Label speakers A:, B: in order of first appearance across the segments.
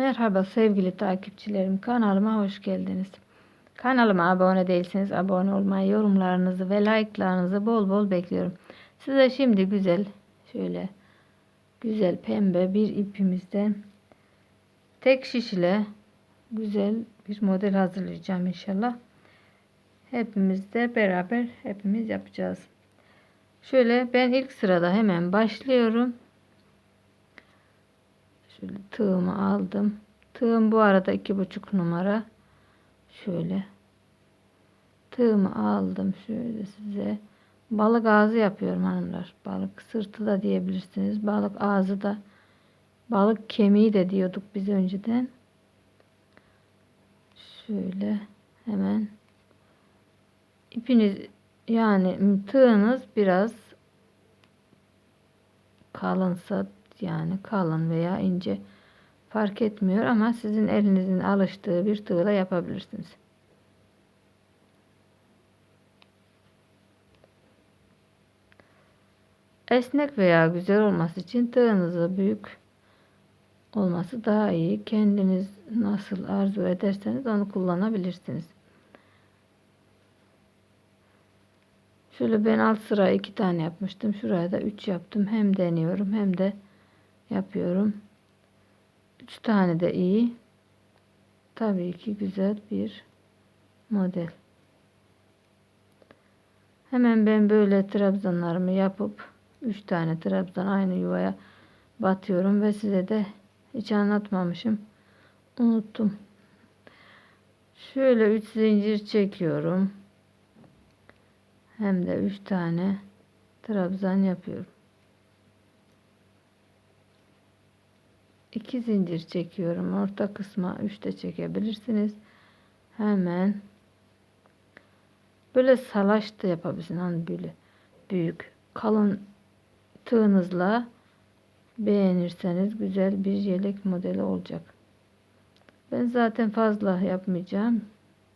A: Merhaba sevgili takipçilerim. Kanalıma hoş geldiniz. Kanalıma abone değilseniz abone olmayı, yorumlarınızı ve like'larınızı bol bol bekliyorum. Size şimdi güzel şöyle güzel pembe bir ipimizden tek şiş ile güzel bir model hazırlayacağım inşallah. Hepimiz de beraber hepimiz yapacağız. Şöyle ben ilk sırada hemen başlıyorum. Şöyle tığımı aldım. Tığım bu arada iki buçuk numara. Şöyle. Tığımı aldım. Şöyle size. Balık ağzı yapıyorum hanımlar. Balık sırtı da diyebilirsiniz. Balık ağzı da. Balık kemiği de diyorduk biz önceden. Şöyle hemen ipiniz yani tığınız biraz kalınsa yani kalın veya ince fark etmiyor ama sizin elinizin alıştığı bir tığla yapabilirsiniz. Esnek veya güzel olması için tığınızı büyük olması daha iyi. Kendiniz nasıl arzu ederseniz onu kullanabilirsiniz. Şöyle ben alt sıra iki tane yapmıştım. Şuraya da üç yaptım. Hem deniyorum hem de yapıyorum. Üç tane de iyi. Tabii ki güzel bir model. Hemen ben böyle trabzanlarımı yapıp üç tane trabzan aynı yuvaya batıyorum ve size de hiç anlatmamışım. Unuttum. Şöyle üç zincir çekiyorum. Hem de üç tane trabzan yapıyorum. 2 zincir çekiyorum. Orta kısma 3 de çekebilirsiniz. Hemen böyle salaş da yapabilirsiniz. Hani böyle büyük kalın tığınızla beğenirseniz güzel bir yelek modeli olacak. Ben zaten fazla yapmayacağım.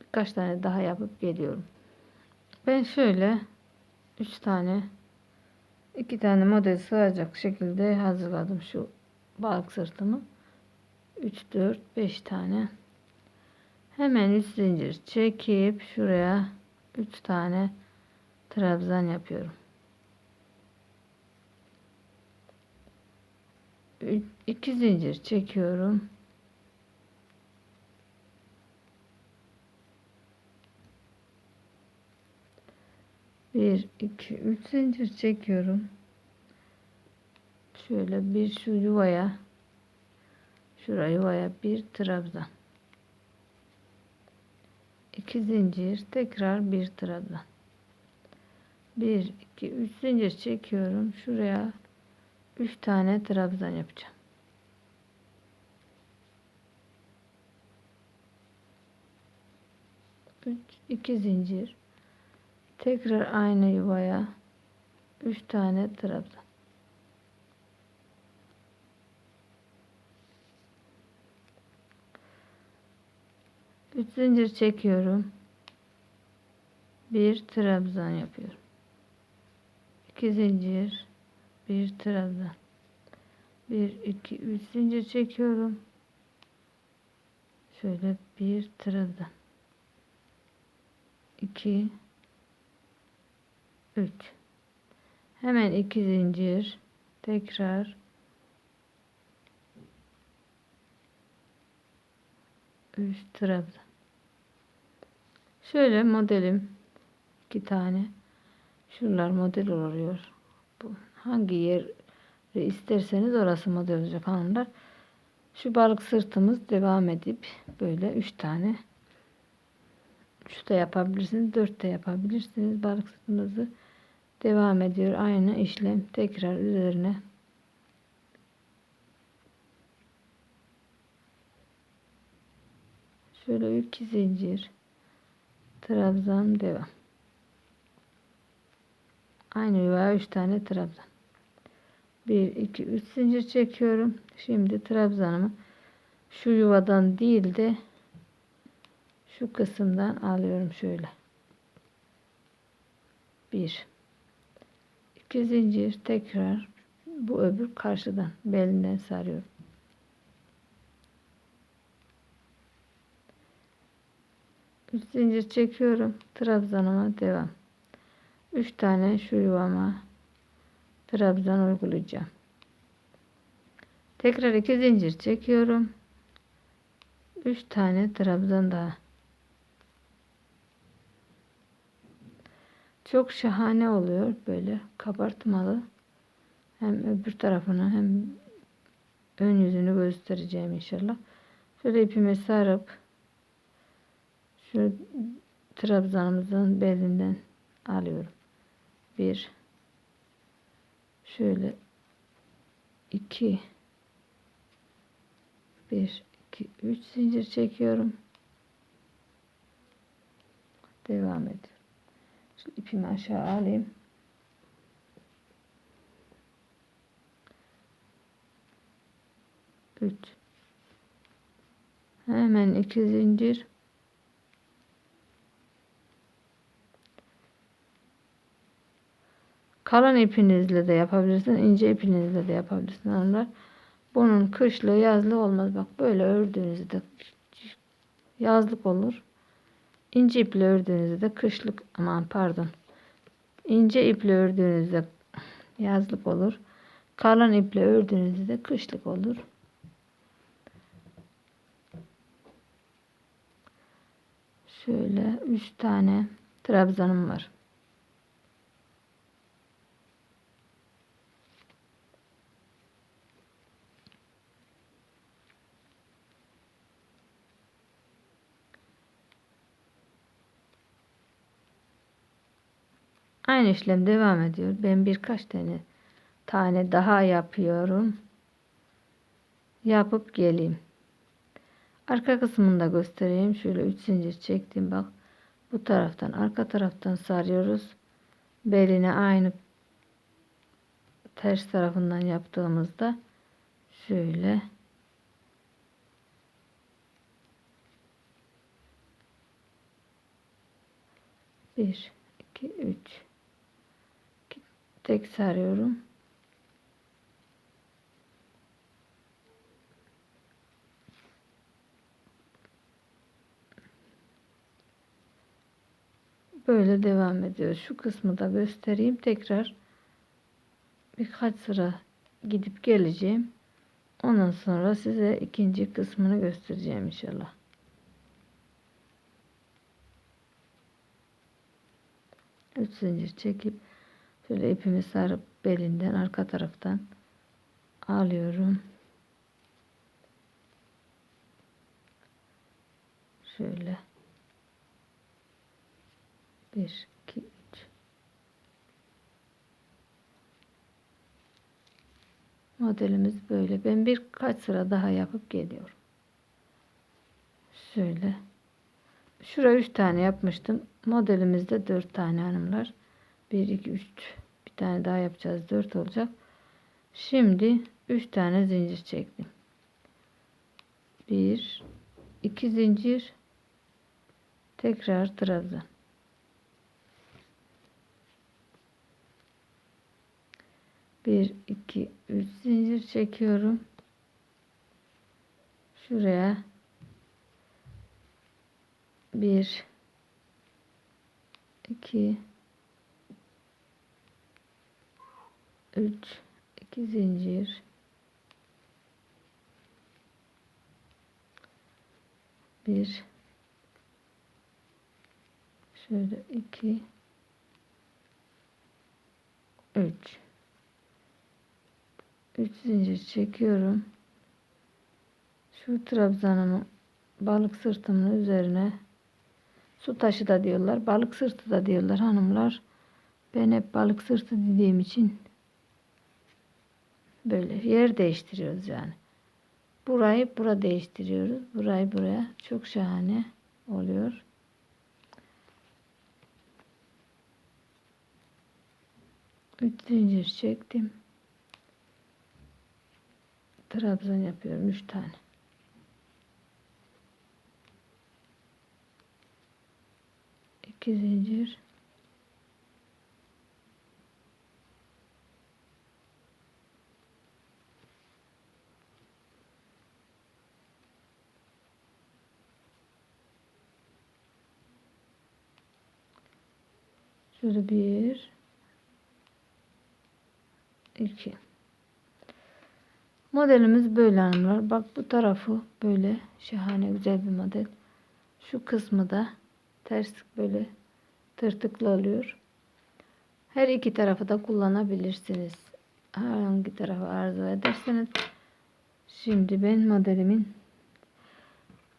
A: Birkaç tane daha yapıp geliyorum. Ben şöyle 3 tane 2 tane model sığacak şekilde hazırladım şu balık sırtımı. 3 4 5 tane. Hemen 3 zincir çekip şuraya 3 tane trabzan yapıyorum. 2 zincir çekiyorum. Bir iki üç zincir çekiyorum şöyle bir şu yuvaya şuraya yuvaya bir trabzan. İki zincir tekrar bir trabzan. Bir iki üç zincir çekiyorum. Şuraya üç tane trabzan yapacağım. Üç iki zincir. Tekrar aynı yuvaya üç tane trabzan 3 zincir çekiyorum. Bir trabzan yapıyorum. 2 zincir, bir trabzan. 1 2 3 zincir çekiyorum. Şöyle bir trabzan. 2 3 Hemen 2 zincir tekrar 3 trabzan. Şöyle modelim iki tane. Şuralar model oluyor. Bu hangi yer isterseniz orası model olacak hanımlar. Şu balık sırtımız devam edip böyle üç tane üç de yapabilirsiniz. Dört de yapabilirsiniz. Balık sırtımızı devam ediyor. Aynı işlem tekrar üzerine şöyle iki zincir trabzan devam. Aynı yuvaya 3 tane trabzan. 1 2 3 zincir çekiyorum. Şimdi trabzanımı şu yuvadan değil de şu kısımdan alıyorum şöyle. 1 2 zincir tekrar bu öbür karşıdan belinden sarıyorum. Zincir çekiyorum. Trabzanıma devam. 3 tane şu yuvama trabzan uygulayacağım. Tekrar 2 zincir çekiyorum. 3 tane trabzan daha. Çok şahane oluyor böyle kabartmalı. Hem öbür tarafını hem ön yüzünü göstereceğim inşallah. Şöyle ipimi sarıp şu trabzanımızın belinden alıyorum. Bir şöyle iki bir iki üç zincir çekiyorum. Devam ediyorum. Şimdi ipimi aşağı alayım. Üç. Hemen iki zincir. Kalın ipinizle de yapabilirsin, ince ipinizle de yapabilirsin onlar. Bunun kışlı, yazlı olmaz. Bak böyle ördüğünüzde yazlık olur. İnce iple ördüğünüzde kışlık, aman pardon. İnce iple ördüğünüzde yazlık olur. Kalın iple ördüğünüzde kışlık olur. Şöyle üç tane trabzanım var. Aynı işlem devam ediyor. Ben birkaç tane tane daha yapıyorum. Yapıp geleyim. Arka kısmını da göstereyim. Şöyle 3 zincir çektim bak. Bu taraftan arka taraftan sarıyoruz. Beline aynı ters tarafından yaptığımızda şöyle bir iki üç tek sarıyorum. Böyle devam ediyor. Şu kısmı da göstereyim. Tekrar birkaç sıra gidip geleceğim. Ondan sonra size ikinci kısmını göstereceğim inşallah. Üç zincir çekip şöyle ipimi sarıp belinden arka taraftan alıyorum. Şöyle 1 2 3 Modelimiz böyle. Ben birkaç sıra daha yapıp geliyorum. Şöyle. Şuraya 3 tane yapmıştım. Modelimizde 4 tane hanımlar. 1 2 3 bir tane daha yapacağız. 4 olacak. Şimdi 3 tane zincir çektim. 1 2 zincir tekrar trabzan. Bir, iki, üç zincir çekiyorum. Şuraya bir, iki, üç, iki zincir. Bir, şöyle iki, üç. 3 zincir çekiyorum. Şu trabzanımı balık sırtımın üzerine su taşı da diyorlar. Balık sırtı da diyorlar hanımlar. Ben hep balık sırtı dediğim için böyle yer değiştiriyoruz yani. Burayı bura değiştiriyoruz. Burayı buraya. Çok şahane oluyor. Üç zincir çektim. Trabzan yapıyorum. Üç tane. İki zincir. Şöyle bir, iki. Modelimiz böyle hanımlar. Bak bu tarafı böyle şahane güzel bir model. Şu kısmı da ters böyle tırtıklı oluyor. Her iki tarafı da kullanabilirsiniz. Hangi tarafı arzu ederseniz. Şimdi ben modelimin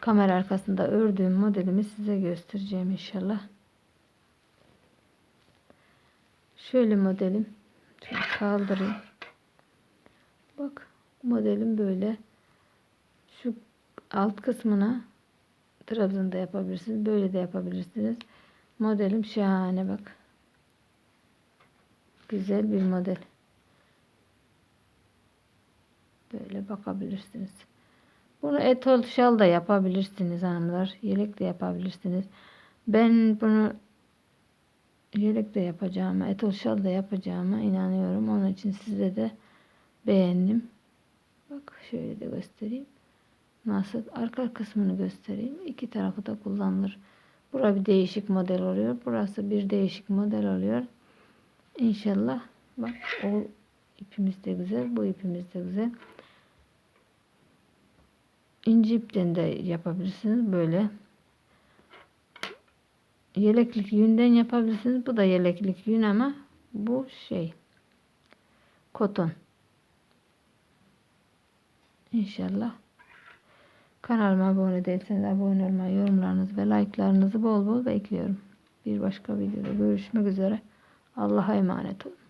A: kamera arkasında ördüğüm modelimi size göstereceğim inşallah. Şöyle modelim. Şöyle kaldırayım. Bak modelim böyle. Şu alt kısmına trabzanda yapabilirsiniz. Böyle de yapabilirsiniz. Modelim şahane bak. Güzel bir model. Böyle bakabilirsiniz. Bunu etol şal da yapabilirsiniz hanımlar. Yelek de yapabilirsiniz. Ben bunu yelek de yapacağıma, etol şal da yapacağıma inanıyorum. Onun için size de beğendim. Bak şöyle de göstereyim. Nasıl? Arka kısmını göstereyim. İki tarafı da kullanılır. Bura bir değişik model oluyor. Burası bir değişik model oluyor. İnşallah. Bak o ipimiz de güzel. Bu ipimiz de güzel. İnci ipten de yapabilirsiniz. Böyle. Yeleklik yünden yapabilirsiniz. Bu da yeleklik yün ama bu şey koton. İnşallah. Kanalıma abone değilseniz abone olmayı, yorumlarınızı ve like'larınızı bol bol bekliyorum. Bir başka videoda görüşmek üzere. Allah'a emanet olun.